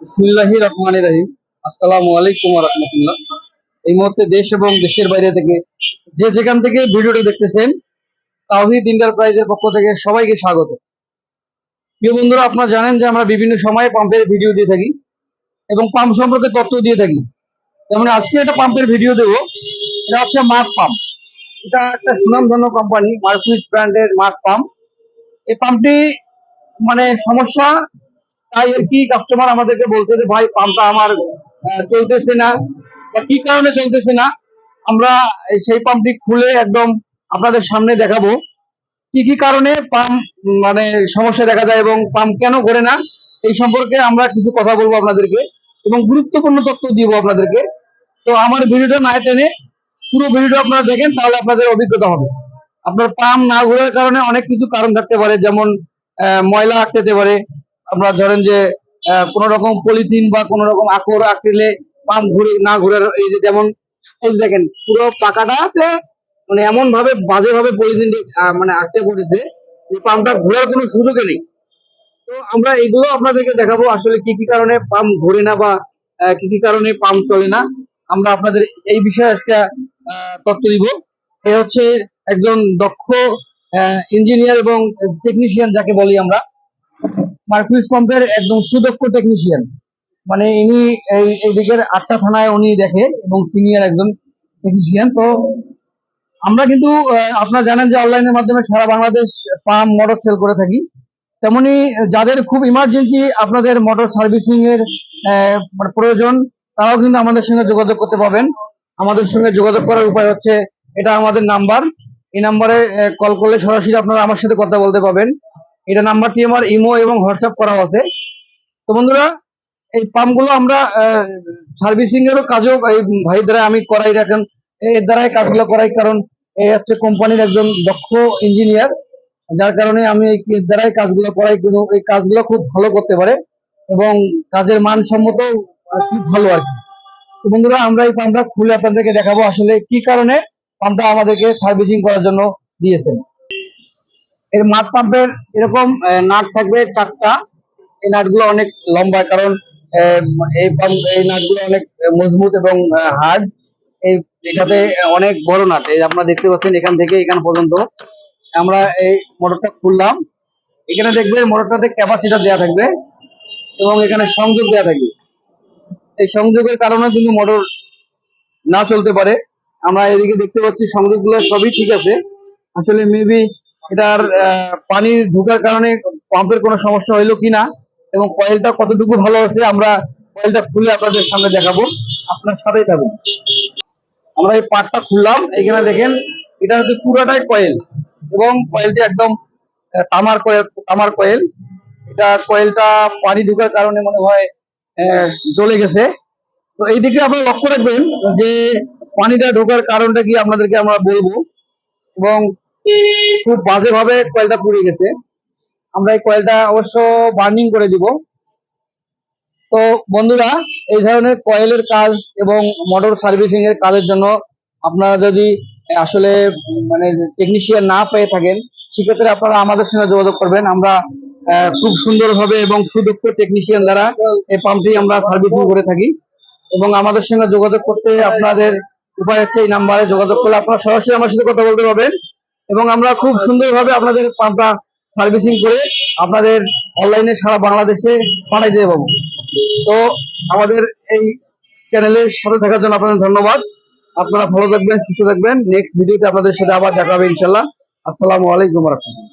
বিসমিল্লাহি রহমান রহিম। আলাইকুম রহমতুল্লাহ। এই মুহূর্তে দেশ এবং দেশের বাইরে থেকে যে যেখান থেকে দেখতেছেন এন্টারপ্রাইজের পক্ষ থেকে সবাইকে স্বাগত। প্রিয় বন্ধুরা, আপনারা জানেন যে আমরা বিভিন্ন সময়ে পাম্পের ভিডিও দিয়ে থাকি এবং পাম্প সম্পর্কে তথ্য দিয়ে থাকি। যেমন আজকে একটা পাম্পের ভিডিও দেবো। এটা হচ্ছে মার্ক পাম্প। এটা একটা সুনামধন্য কোম্পানি মার্কুইস ব্র্যান্ডের মার্ক পাম্প। এই পাম্পটি মানে সমস্যা তাই কি কাস্টমার আমাদেরকে বলছে যে, ভাই, পাম্পটা আমার চলতেছে না। বা কি কারণে চলতেছে না? আমরা সেই পাম্পটি খুলে একদম আপনাদের সামনে দেখাবো। কি কি কারণে পাম্প মানে সমস্যা দেখা যায় এবং পাম্প কেন ঘোরে না, এই সম্পর্কে আমরা কিছু কথা বলব আপনাদেরকে এবং গুরুত্বপূর্ণ তথ্য দিব আপনাদেরকে। তো আমার ভিডিওটা না টেনে পুরো ভিডিওটা আপনারা দেখেন, তাহলে আপনাদের অভিজ্ঞতা হবে। আপনার পাম্প না ঘোরার কারণে অনেক কিছু কারণ থাকতে পারে, যেমন ময়লা আটকাতে পারে আপনারা ধরেন যে কোনো রকম পলিথিন বা কোনো রকম আকর আটকেলে পাম্প ঘুরে না ঘুরার এই যে যেমন, এই দেখেন, পুরো পাকাটাতে মানে এমন ভাবে বাজে ভাবে পলিথিন মানে আটকে পড়েছে যে পাম্পটা ঘোরার কোনো সুযোগই নেই। তো আমরা এগুলো আপনাদেরকে দেখাবো আসলে কি কি কারণে পাম্প ঘোরে না বা কি কি কারণে পাম্প চলে না। আমরা আপনাদের এই বিষয়ে আজকে তথ্য দিব। এ হচ্ছে একজন দক্ষ ইঞ্জিনিয়ার এবং টেকনিশিয়ান যাকে বলি আমরা। মার্কুইস পাম্পের একদম সুদক্ষ টেকনিশিয়ান মানে ইনি এই এই দিকের আটটা থানায় উনি দেখে এবং সিনিয়র একজন টেকনিশিয়ান তো আমরা কিন্তু আপনারা জানেন যে অনলাইনের মাধ্যমে সারা বাংলাদেশ পাম্প মোটর সেল করে থাকি। তেমনি যাদের খুব ইমার্জেন্সি আপনাদের মোটর সার্ভিসিং এর মানে প্রয়োজন, তারাও কিন্তু আমাদের সঙ্গে যোগাযোগ করতে পারবেন। আমাদের সঙ্গে যোগাযোগ করার উপায় হচ্ছে, এটা আমাদের নাম্বার এই নাম্বারে কল করলে সরাসরি আপনারা আমার সাথে কথা বলতে পারবেন। এটা নাম্বারটি আমার ইমো এবং হোয়াটসঅ্যাপ করা আছে। তো বন্ধুরা, এই পাম্পগুলো আমরা সার্ভিসিং এরও কাজও এই ভাই দ্বারা আমি করাই। রাখেন এর দ্বারাই কাজগুলো করাই, কারণ এই হচ্ছে কোম্পানির একজন দক্ষ ইঞ্জিনিয়ার যার কারণে আমি এর দ্বারাই কাজগুলো করাই। কিন্তু এই কাজগুলো খুব ভালো করতে পারে এবং কাজের মানসম্মত খুব ভালো আর কি। তো বন্ধুরা, আমরা এই পাম্পটা খুলে আপনাদেরকে দেখাবো আসলে কি কারণে পাম্পটা আমাদেরকে সার্ভিসিং করার জন্য দিয়েছেন। এর মাঠ পাম্পের এরকম নাট থাকবে চারটা। এই নাটগুলো অনেক লম্বা, কারণ এই পাম্প, এই নাটগুলো অনেক মজবুত এবং হার্ড এই, এটাতে অনেক বড় নাট। এই আপনারা দেখতে পাচ্ছেন, এখান থেকে এখান পর্যন্ত। আমরা এই মোটরটা খুললাম। এখানে দেখবেন মোটরটাতে ক্যাপাসিটার দেওয়া থাকবে এবং এখানে সংযোগ দেওয়া থাকবে। এই সংযোগের কারণে কিন্তু মোটর না চলতে পারে। আমরা এদিকে দেখতে পাচ্ছি, সংযোগগুলো সবই ঠিক আছে। আসলে মেবি এটার পানি ঢোকার কারণে পাম্পের কোনো সমস্যা হইল কিনা এবং কয়েলটা কতটুকু ভালো আছে আমরা কয়েলটা খুলে আপনাদের সামনে দেখাবো। আপনার সাথেই থাকুন। আমরা এই পার্টটা খুললাম, এখানে দেখেন, এটা হচ্ছে পুরোটাই কয়েল এবং কয়েলটি একদম তামার কয়েল তামার কয়েল। এটা কয়েলটা পানি ঢোকার কারণে মনে হয় জ্বলে গেছে। তো এই দিকে আপনারা লক্ষ্য রাখবেন যে পানিটা ঢোকার কারণটা কি আপনাদেরকে আমরা বলব এবং খুব বাজে ভাবে কয়েলটা পুড়ে গেছে। আমরা এই কয়েলটা অবশ্য বার্নিং করে দিব। তো বন্ধুরা, এই ধরনের কয়েলের কাজ এবং মোটর সার্ভিসিং এর কাজের জন্য আপনারা যদি আসলে মানে টেকনিশিয়ান না পেয়ে থাকেন, সেক্ষেত্রে আপনারা আমাদের সঙ্গে যোগাযোগ করবেন। আমরা খুব সুন্দরভাবে এবং সুদক্ষ টেকনিশিয়ান দ্বারা এই পাম্পটি আমরা সার্ভিসিং করে থাকি। এবং আমাদের সঙ্গে যোগাযোগ করতে আপনাদের উপায় হচ্ছে এই নাম্বারে যোগাযোগ করলে আপনারা সরাসরি আমার সাথে কথা বলতে পারবেন। এবং আমরা খুব সুন্দরভাবে আপনাদের পাম্পটা সার্ভিসিং করে আপনাদের অনলাইনে সারা বাংলাদেশে পাঠাই দিয়ে পাবো তো আমাদের এই চ্যানেলের সাথে থাকার জন্য আপনাদের ধন্যবাদ। আপনারা ভালো থাকবেন, সুস্থ থাকবেন। নেক্সট ভিডিওতে আপনাদের সাথে আবার দেখা হবে ইনশাল্লাহ আসসালামু আলাইকুম রহমতুল্লাহ।